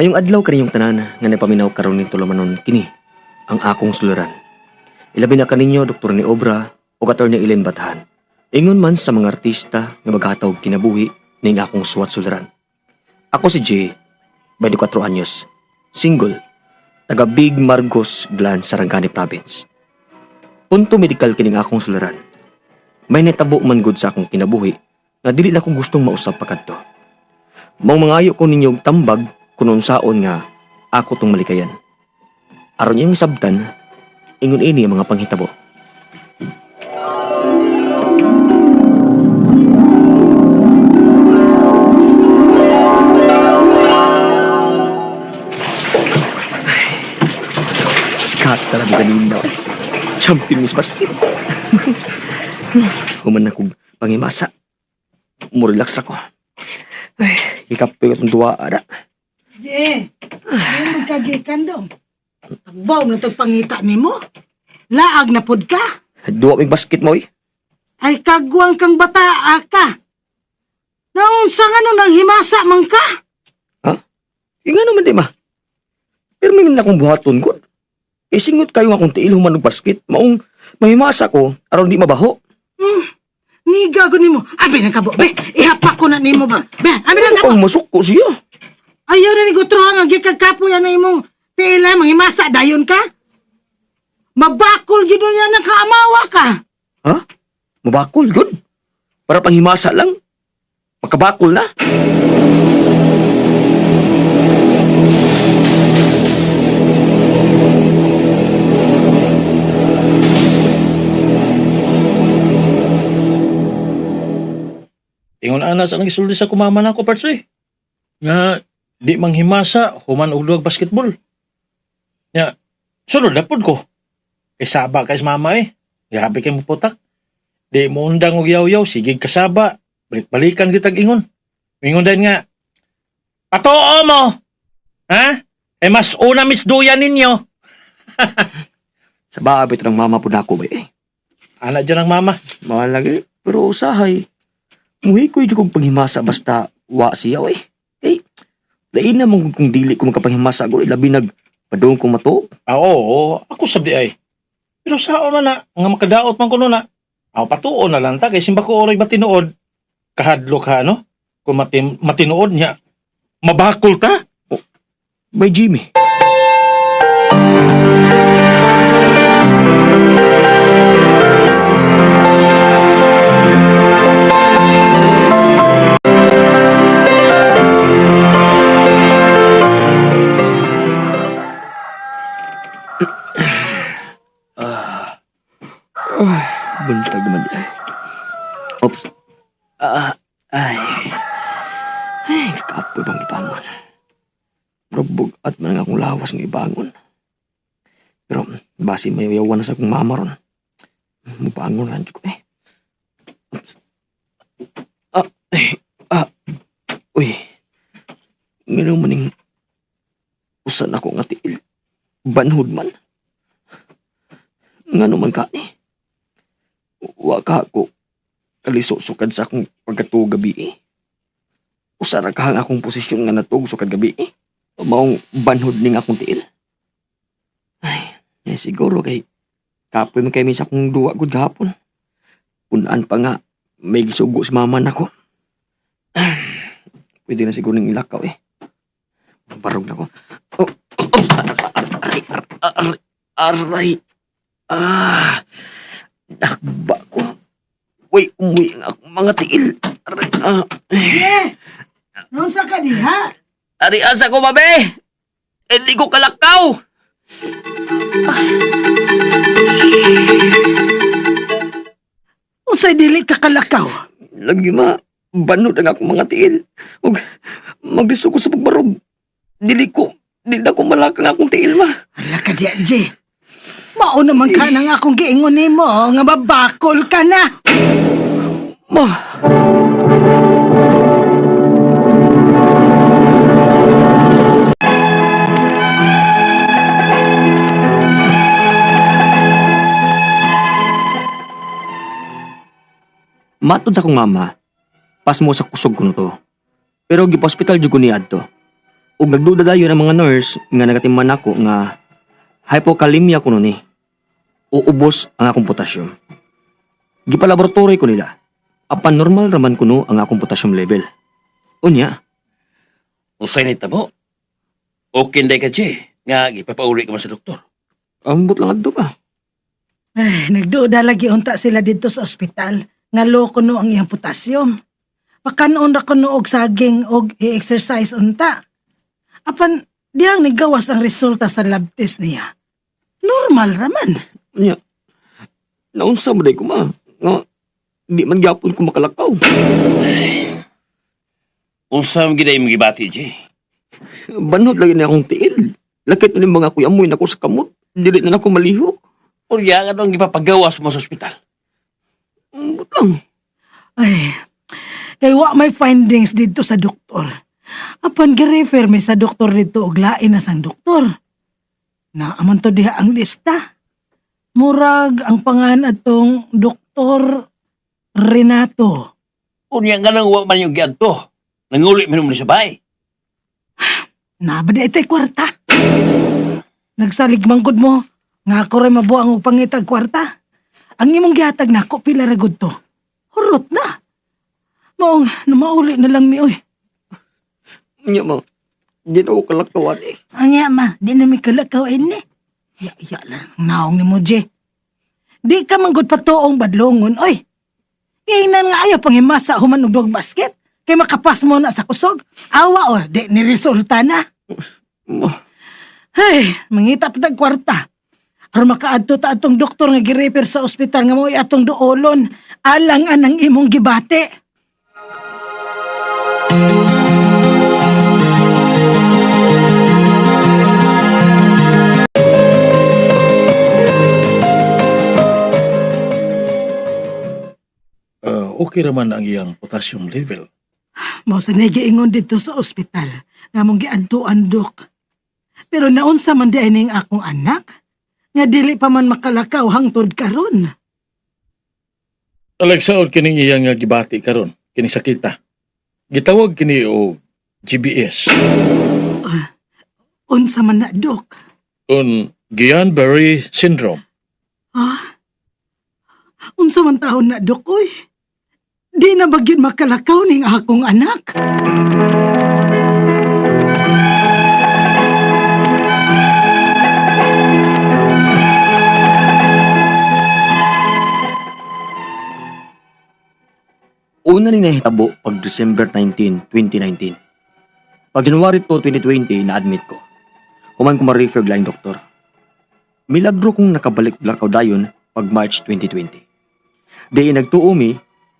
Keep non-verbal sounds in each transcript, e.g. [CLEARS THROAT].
Mayong adlaw kaninyong tanan nga napaminaw karon ni Tulumanon kini ang akong suluran. Ilabi na kaninyo Dr. ni Obra o Attorney Ellen Batahan. Ingon man sa mga artista nga maghatawag kinabuhi ning akong suwat suluran. Ako si Jay, 24 anyos, single, taga Big Margos, Glan, Sarangani Province. Punto medical kining akong suluran. May netabo man gud sa akong kinabuhi nga dili na ko gustong mausap pagkadto. Mao mangayo ko ninyong tambag kunon saon nga ako tong malikayan. Aron iyang sabtan, ingon ini ang mga panghitabo. [SIGHS] Sikat talaga kanina. Champion Miss Basket. [LAUGHS] Human na kong pangimasa. Murelax ako. Ay, ikapoy ko itong duwa, Je, ay magkagikan dong. Tagbaw na itong pangita ni mo. Laag na pod ka. Duwa may basket mo, eh. Ay kagwang kang bata ka. Naunsa nga nung nanghimasa man ka. Eh, nga naman, di ma. Pero may na akong buhaton ko. Eh, singot kayo nga kung tiil human ng basket. Maong mahimasa ko, aron di mabaho. Ni gago ni mo. Abi na kabo. Be, ihapak ko na ni mo ba. Be, abi na kabo. Ang masuk ko siya. Ayaw na ni Gutro nga gikagkapoy na imong tila manghimasa dayon ka. Mabakol gid niya ng kaamawa ka. Ha? Mabakol, good. Para panghimasa lang. Makabakol na. Ingon ana sa nagisulti sa kumama na ko partsoy. Nga di manghimasa human og duwag basketball. Nya sulod na pud ko. Kay saba kay mama eh. Grabe kay mo putak. Di mo undang og yaw-yaw sige kasaba. Balik-balikan kitag ingon. Ingon din nga. Patoo mo. Ha? Eh mas una mis duyan ninyo. [LAUGHS] Sa baabit ng mama po na ako ba eh. Ana dyan ang mama. Mahal lagi. Pero usahay. Muhi ko yung kong panghimasa basta wa siya eh. Eh, lain naman kung dili ko makapanghimasa ko. Ilabi nag padung kong mato. Ah, oo, ako sabdi ay. Pero sao man na, nga makadaot man ko na. Ako patuon na lang ta, kay simba ko oray matinood. Kahadlo ka, no? Kung matin, matinood niya, mabakol ta? By Jimmy. Buntag naman ay. Oops. Ah, ay. Ay, kakapoy bang ibangon. Rubog at man nga akong lawas ng ibangon. Pero basi may yawan na sa akong mama ron. Mubangon lang ko eh. Oops. Ah, eh, ah, uy. Ngano maning usan ako nga tiil. Banhud man. Ngano man ka eh. Wa ka ako kalisok-sukad sa akong pagkatuo gabi eh. Usara ka ang akong posisyon nga natug sukad gabi eh. Maong banhod ning akong tiil. Ay, eh, siguro kay kapoy man kay sa akong duwa gud gahapon. Punaan pa nga may gisugo si mama nako. [CLEARS THROAT] Pwede na siguro ning ilakaw eh. Barog na ko. Oh, oh, oh, aray, aray, aray, aray. Ah. Uy, umuwi ang akong mga tiil. Aray, ah. Je, naunsa ka diha? Ari asa ko, babe! Hindi ko kalakaw! Unsay dili ka kalakaw? Lagi ma, banod ang akong mga tiil. Ug magdiso ko sa pagbarog. Dili ko, dili na ko malakang akong tiil, ma. Ala ka diya, Je. Mao naman ka nang akong giingon nimo nga babakol ka na. Ma, Matod sa akong mama, pas mo sa kusog ko to. Pero gipa-hospital jud ko ni adto. ug nagduda dayon ang mga nurse nga nagatiman ako nga hypokalemia ko nun eh. Uubos ang akong potassium. Gipalaboratory ko nila. Apan normal raman kuno ang akong potassium level. Unya, Usay ni tabo. Okay day ka, Jay. Nga, ipapauli ka man sa doktor. ambot lang adto pa. Ay, nagduda lagi unta sila dito sa ospital. Nga low kuno ang iyang potassium. Pakanon ra kuno og saging og i-exercise unta. Apan diyang nigawas ang resulta sa lab test niya. Normal raman. Unya, naunsa mo day ko ma. Nga, di man gyapon ko makalakaw. [SIGHS] Unsa mo giday mo gibati, Jay? Banhod lagi na akong tiil. Lakit na ni mga kuyamoy na ko sa kamot. Dili na ako malihok. Urya ka nung ipapagawas mo sa ospital. Ambot lang. Ay, kay wa may findings dito sa doktor. Apan gi-refer mi sa doktor dito og lain na sang doktor. Na amon to diha ang lista. Murag ang pangan atong doktor Renato. Urya nga nang wa man yung giadto. Nanguli mo naman sa bay. Nabada itay kwarta. Nagsalig manggod mo. Nga ako rin mabuang og pangitag kwarta. Ang imong gihatag nako pila ra gud to. Hurot na. Maong namauli na lang mi oy. Unya ma, di na ako kalakawan eh. Anya ma, di na mi kalakaw ini. Ya, ya lang, naong ni mo, Je. Di ka manggod patuong badlongon, oy. Kainan nga ayaw panghimasa human og dog basket. Kay makapas mo na sa kusog. Awa o, di ni resulta na. Ay, mangita pa tag kwarta. Aron makaadto ta atong doktor nga girefer sa ospital nga mo'y atong duolon. Alang anang imong gibate. Uh, okay raman ang iyang potassium level. Mao sa nagiingon dito sa ospital nga mong giadtuan dok. Pero naunsa man di ning akong anak nga dili pa man makalakaw hangtod karon. Alagsaon kining iyang nga gibati karon kini sakita. Gitawag kini o GBS. Unsa man na dok? On Guillain-Barré syndrome. Ha? Unsa man taon na dok oy? Di na bagyan makalakaw ning akong anak. una ni nahitabo pag December 19, 2019. Pag January 2, 2020, na-admit ko. Human ko ma-refer lang doktor. Milagro kong nakabalik blackout dayon pag March 2020. Di nagtuo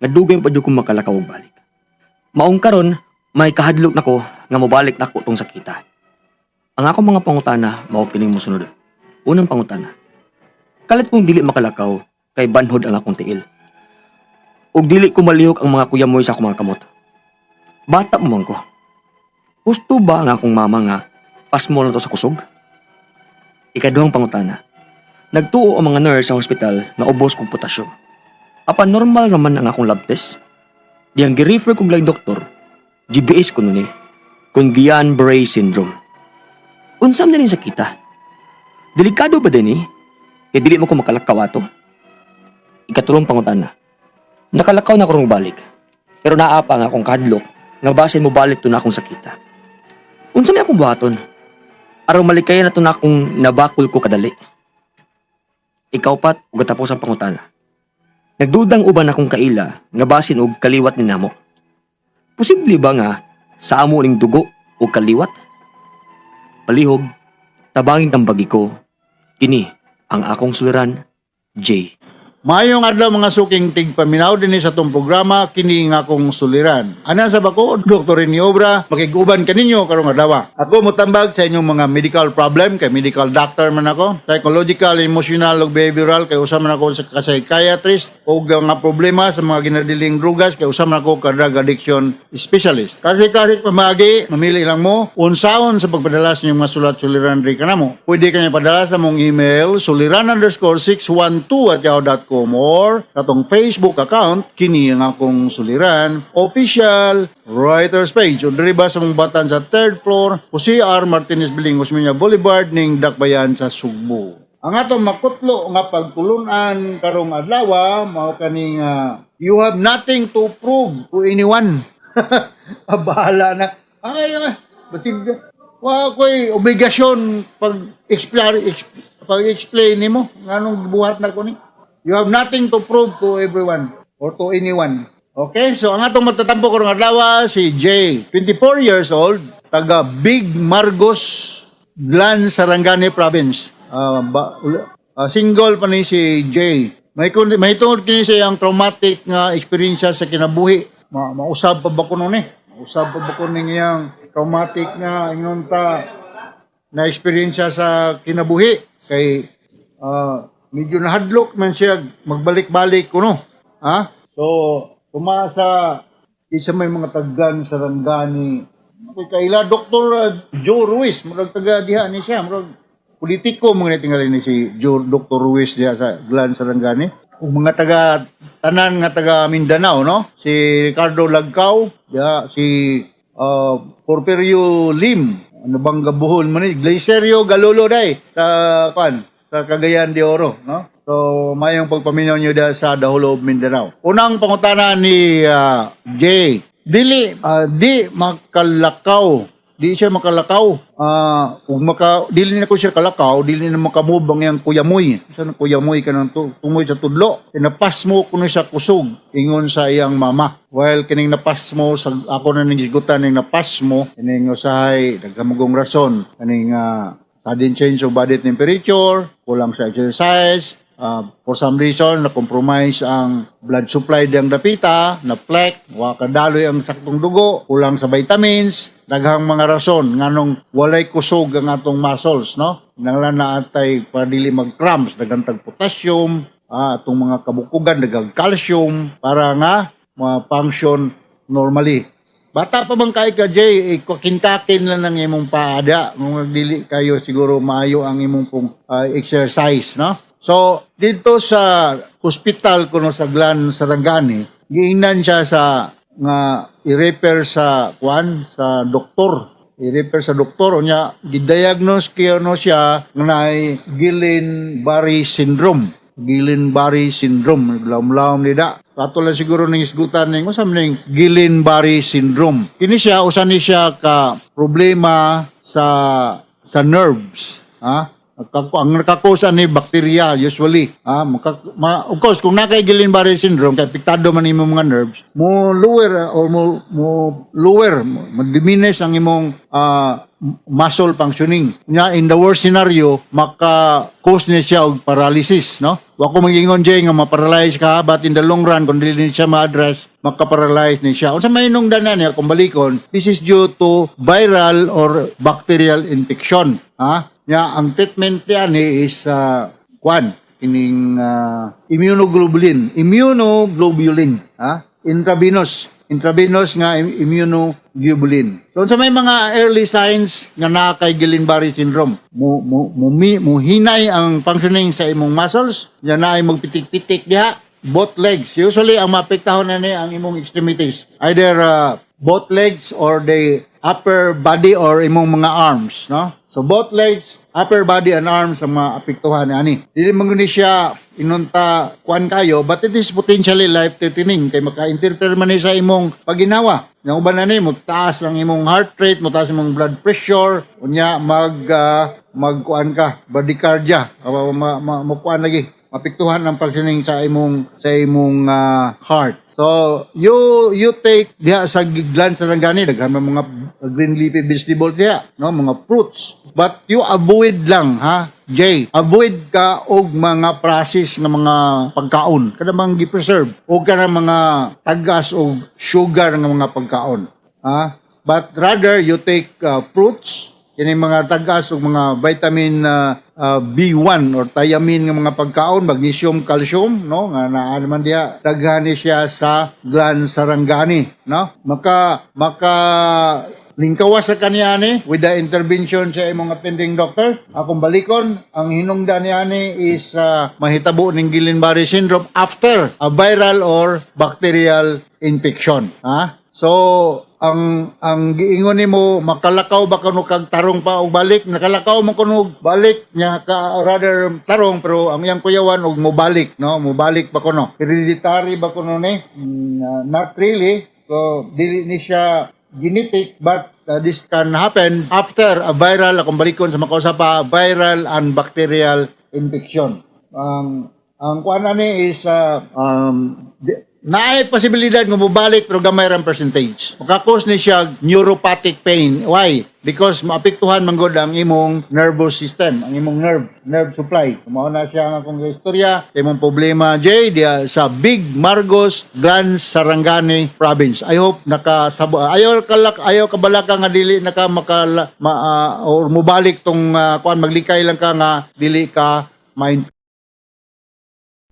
mi, nga dugay pa jud kong makalakaw og balik. Maong karon, may kahadlok nako nga mobalik nako tong sakita. Ang ako mga pangutana mao kining mosunod. Unang pangutana. Kalit kong dili makalakaw kay banhod ang akong tiil. Ug dili ko malihok ang mga kuyamoy sa akong mga kamot. Bata mo man ko. Gusto ba ang akong mama nga pasmo na to sa kusog? Ikaduhang pangutana. Nagtuo ang mga nurse sa hospital nga ubos kong potasyum. Apa normal naman ang akong lab test? Di ang gi-refer kong laing doktor, GBS ko nun eh, kung Guillain-Barré syndrome. Unsam na rin sakita. Delikado ba din eh? Kaya dili mo ko makalakaw ato. Ikatulong pangutana. Nakalakaw na ko balik. Pero naapa nga akong kadlok nga basin mo balik to na akong sakita. Unsa may akong buhaton? Araw malikayan na to na akong nabakol ko kadali. Ikaw pat, ug tapos ang pangutana. Nagdudang uban akong kaila nga basin og kaliwat ni namo. Posible ba nga sa amo ning dugo o kaliwat? Palihog, tabangin tambagi ko. Kini ang akong suliran, J. Mayong adlaw mga suking tigpaminaw din sa tong programa kini nga akong suliran. Anan sa bako, Dr. Rini Obra, makiguban kaninyo karong adlaw. Ako mutambag sa inyong mga medical problem kay medical doctor man ako, psychological, emotional ug behavioral kay usa man ako sa psychiatrist ug nga problema sa mga ginadiling drugas kay usa man ako ka drug addiction specialist. Kasi kasi pamagi, mamili lang mo unsaon sa pagpadala sa inyong mga sulat-suliran ri kanamo. Pwede kanya padala sa mong email suliran underscore 612 at yahoo.com facebook.com or katong Facebook account kini ang akong suliran official writers page o diri sa mong batan sa third floor Jose R. Martinez Bilingos Minya Boulevard ning Dakbayan sa Sugbo. Ang atong makutlo nga pagtulunan karong adlaw mao kani nga you have nothing to prove to anyone. [LAUGHS] Ah, Bahala na. Ay, ay, batid wa ko'y obligasyon pag explain pag explain nimo nganong buhat na ko ni. You have nothing to prove to everyone or to anyone. Okay, so ang atong matatampo karong adlaw si Jay, 24 years old, taga Big Margos, Glan, Sarangani Province. Ah, ba, ah, single pa ni si Jay. May may tungod kini siya ang traumatic nga experience sa kinabuhi. Ma, mausab pa ba ko nun eh? Mausab pa ba ko ning iyang traumatic nga ingon ta na experience sa kinabuhi kay ah, medyo nahadlok man siya magbalik-balik kuno. Ha? So, tumasa isa may mga taggan sa ranggani. Kay kaila Dr. uh, Joe Ruiz, murag taga diha ni siya, murag politiko mga tingali ni si Joe Dr. Ruiz diha sa Glan Sarangani. Ug mga taga tanan nga taga Mindanao no si Ricardo Lagcaw diha si uh, Porfirio Lim ano bang gabuhon man ni Glacerio Galolo dai sa kan sa Cagayan de Oro no? So mayong pagpaminaw niyo da sa Dahulo of Mindanao. Unang pangutana ni uh, Jay dili ah, di makalakaw. Di siya makalakaw. Ah kung maka dili na ko siya kalakaw dili na makamove ang yang kuyamoy sa kuyamoy kanang tu, tumoy sa tudlo. Tinapas mo kuno siya kusog ingon sa iyang mama. While kining napas mo sa ako na ning gigutan ning napas mo kining usahay nagkamugong rason. Kining uh, sudden change of body temperature kulang sa exercise Uh, for some reason, na-compromise ang blood supply diyang dapita, na plaque, wa kadaloy ang saktong dugo, kulang sa vitamins, daghang mga rason nganong walay kusog ang atong muscles, no? Nanglan na atay para dili mag-cramps, daghang tag potassium, ah, atong mga kabukugan, daghang calcium, para nga ma-function normally. Bata pa bang kay ka Jay, eh, kintakin lang ng imong paada, kung dili kayo siguro maayo ang imong pong ah, exercise, no? So, dito sa hospital kuno sa Glan Sarangani, giingnan siya sa nga i-refer sa kwan sa doktor. I-refer sa doktor unya gidiagnose kaya no siya nga naay Guillain-Barré syndrome. Guillain-Barré syndrome, lawom-lawom nida. Kato lang siguro ning isgutan ning usam ning Guillain-Barré syndrome. Kini siya usa ni siya ka problema sa sa nerves, ha? Ang nakakusa ni bacteria usually. Ah, maka, ma, of course, kung nakay Guillain-Barré syndrome, kay piktado man imong mga nerves, mo lower uh, or mo, mo lower, mo, diminish ang imong m- muscle functioning. Nya in the worst scenario, maka-cause niya siya og paralysis, no? Wa ko magingon jay nga ma-paralyze ka but in the long run kung dili ni siya ma-address, maka-paralyze ni siya. Unsa may nung danan niya kung balikon, this is due to viral or bacterial infection. Ha? Nya ang treatment niya ni is uh, kwan ining uh, immunoglobulin, immunoglobulin, ha? Intravenous intravenous nga im- immunoglobulin. So sa may mga early signs nga naa kay Guillain-Barré syndrome, mo mo mo, mi- mo hinay ang functioning sa imong muscles, ya naay magpitik-pitik diha both legs. Usually ang maapektahan na ni ang imong extremities. Either uh, both legs or the upper body or imong mga arms, no? So both legs, upper body and arms ang maapektuhan ni ani. Dili man guni siya inunta kuan kayo, but it is potentially life threatening kay maka-interfere man ni sa imong paginawa. Yang uban na ni mo taas ang imong heart rate, mo taas imong blood pressure, unya mag uh, magkuan ka, bradycardia, uh, ma, lagi mapiktuhan ang functioning sa imong sa imong ah, heart. So, you you take diha sa gland sa langgani daghan mga green leafy vegetable diha, no, mga fruits. But you avoid lang ha, Jay. Avoid ka og mga process nga mga pagkaon. Kada mang gi-preserve o kana mga tagas o sugar nga mga pagkaon. Ha? But rather you take ah, fruits, Kini mga tagas ug mga vitamin uh, uh, B1 or thiamine nga mga pagkaon, magnesium, calcium, no? Nga naa naman diha daghan ni siya sa gland sarangani, no? Maka maka lingkawas sa kaniya ni with the intervention sa imong attending doctor. Akong balikon, ang hinungdan niya ni is uh, mahitabo ng Guillain-Barré syndrome after a viral or bacterial infection. Ha? So, ang ang giingon nimo makalakaw ba kuno kag tarong pa og balik? Nakalakaw man kuno balik nya ka rather tarong pero ang iyang kuyawan og mobalik no? Mobalik ba kuno? Hereditary ba kuno ni? Mm, uh, not really. So dili ni siya genetic but uh, this can happen after a viral akong balikon sa makausa pa viral and bacterial infection. Ang ang kuan ni is uh, um, naay posibilidad nga mobalik pero gamay ra ang percentage. Makakos ni siya neuropathic pain. Why? Because maapektuhan man gud ang imong nervous system, ang imong nerve, nerve supply. Mao na siya nga akong istorya, imong problema Jay dia sa Big Margos Glan Sarangani province. I hope nakasabo ayaw kalak ayaw kabalaka nga dili naka makala ma, ah, or mobalik tong uh, kuan maglikay lang ka nga dili ka ma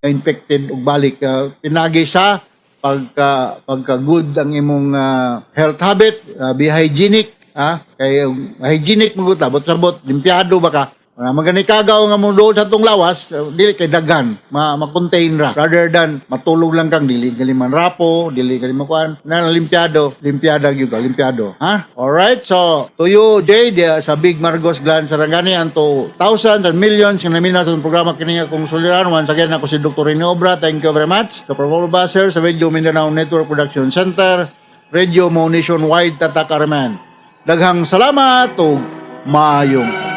infected og balik uh, pinagi sa pagka pagka good ang imong ah, health habit uh, be hygienic ha kay um, hygienic mo ta but sabot limpyado ba ka Uh, magani kagaw nga mo doon sa tong lawas, uh, dili kay daghan, ma ma-contain ra. Rather than matulog lang kang dili gali man rapo, dili gali makuan, na limpyado, limpyada gyud ka, limpyado. Ha? Alright, so to you, Jay, dia sa Big Margos Glan Sarangani, anto thousands and millions yung namina sa programa kini nga kong suliran. Once again, ako si Dr. Rene Obra. Thank you very much. Sa Promo Baser sa Radio Mindanao Network Production Center, Radio Mo Nationwide Tatak Arman. Daghang salamat o maayong